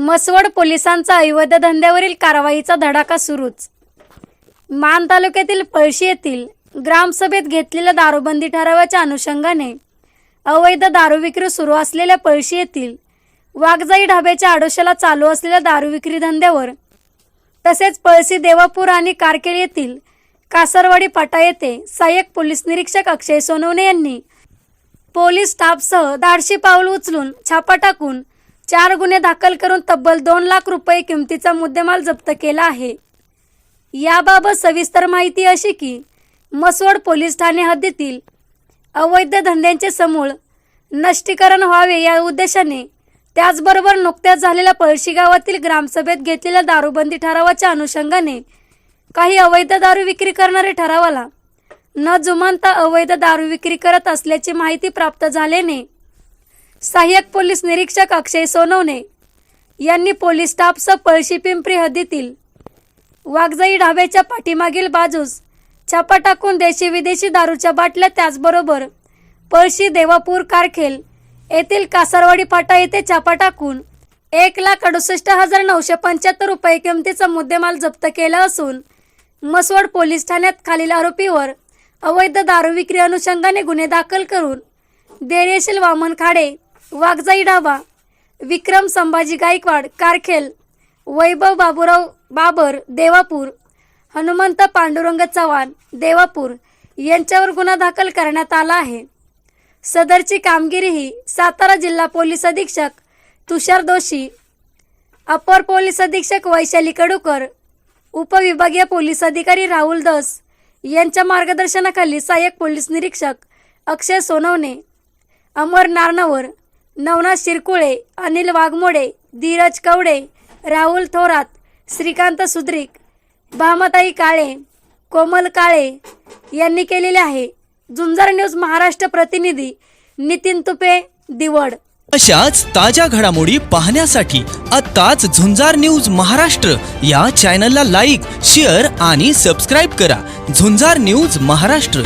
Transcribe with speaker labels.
Speaker 1: मसवड पोलिसांचा अवैध धंद्यावरील कारवाईचा धडाका सुरूच. मान तालुक्यातील पळशी येथील ग्रामसभेत घेतलेल्या दारूबंदी ठरावाच्या अनुषंगाने अवैध दारू विक्री सुरू असलेल्या पळशी येथील वाघजाई ढाब्याच्या आडोशाला चालू असलेल्या दारू विक्री धंद्यावर तसेच पळशी देवापूर आणि कारकेल येथील कासरवाडी पाटा येथे सहाय्यक पोलीस निरीक्षक अक्षय सोनवणे यांनी पोलीस स्टाफसह धाडशी पाऊल उचलून छापा टाकून चार गुन्हे दाखल करून तब्बल दोन लाख रुपये किमतीचा मुद्देमाल जप्त केला आहे. याबाबत सविस्तर माहिती अशी की मसवड पोलीस ठाणे हद्दीतील अवैध धंद्यांचे समूळ नष्टीकरण व्हावे या उद्देशाने त्याचबरोबर नुकत्याच झालेल्या पळशी गावातील ग्रामसभेत घेतलेल्या दारूबंदी ठरावाच्या अनुषंगाने काही अवैध दारू विक्री करणारे ठरावाला न जुमानता अवैध दारू विक्री करत असल्याची माहिती प्राप्त झाल्याने सहाय्यक पोलीस निरीक्षक अक्षय सोनवणे यांनी पोलीस स्टाफसह पळशी पिंपरी हद्दीतील वाघजाई ढाब्याच्या पाठीमागील बाजूस छापा टाकून देशी विदेशी दारूच्या बाटल्या त्याचबरोबर पळशी देवापूर कारखेल येथील कासारवाडी फाटा येथे छापा टाकून एक लाख अडुसष्ट हजार नऊशे पंच्याहत्तर रुपये किमतीचा मुद्देमाल जप्त केला असून मसवड पोलीस ठाण्यात खालील आरोपीवर अवैध दारू विक्री अनुषंगाने गुन्हे दाखल करून देरेशील वामन खाडे वाघजाई डाबा विक्रम संभाजी गायकवाड कारखेल. वैभव बाबूराव बाबर देवापूर. हनुमंत पांडुरंग चव्हाण देवापूर. यांच्यावर गुन्हा दाखल करण्यात आला आहे. सदरची कामगिरी ही सातारा जिल्हा पोलीस अधीक्षक तुषार दोशी अपर पोलीस अधीक्षक वैशाली कडूकर उपविभागीय पोलीस अधिकारी राहुल दस यांच्या मार्गदर्शनाखाली सहाय्यक पोलीस निरीक्षक अक्षय सोनवणे अमर नारनवर नवनाथ शिरकुळे अनिल वाघमोडे धीरज कवडे राहुल थोरात श्रीकांत सुद्रिक भामताई काळे कोमल काळे यांनी केलेले आहे. झुंजार न्यूज महाराष्ट्र प्रतिनिधी नितीन तुपे दिवड.
Speaker 2: अशाच ताज्या घडामोडी पाहण्यासाठी आत्ताच झुंजार न्यूज महाराष्ट्र या चॅनलला लाईक शेअर आणि सबस्क्राईब करा. झुंजार न्यूज महाराष्ट्र.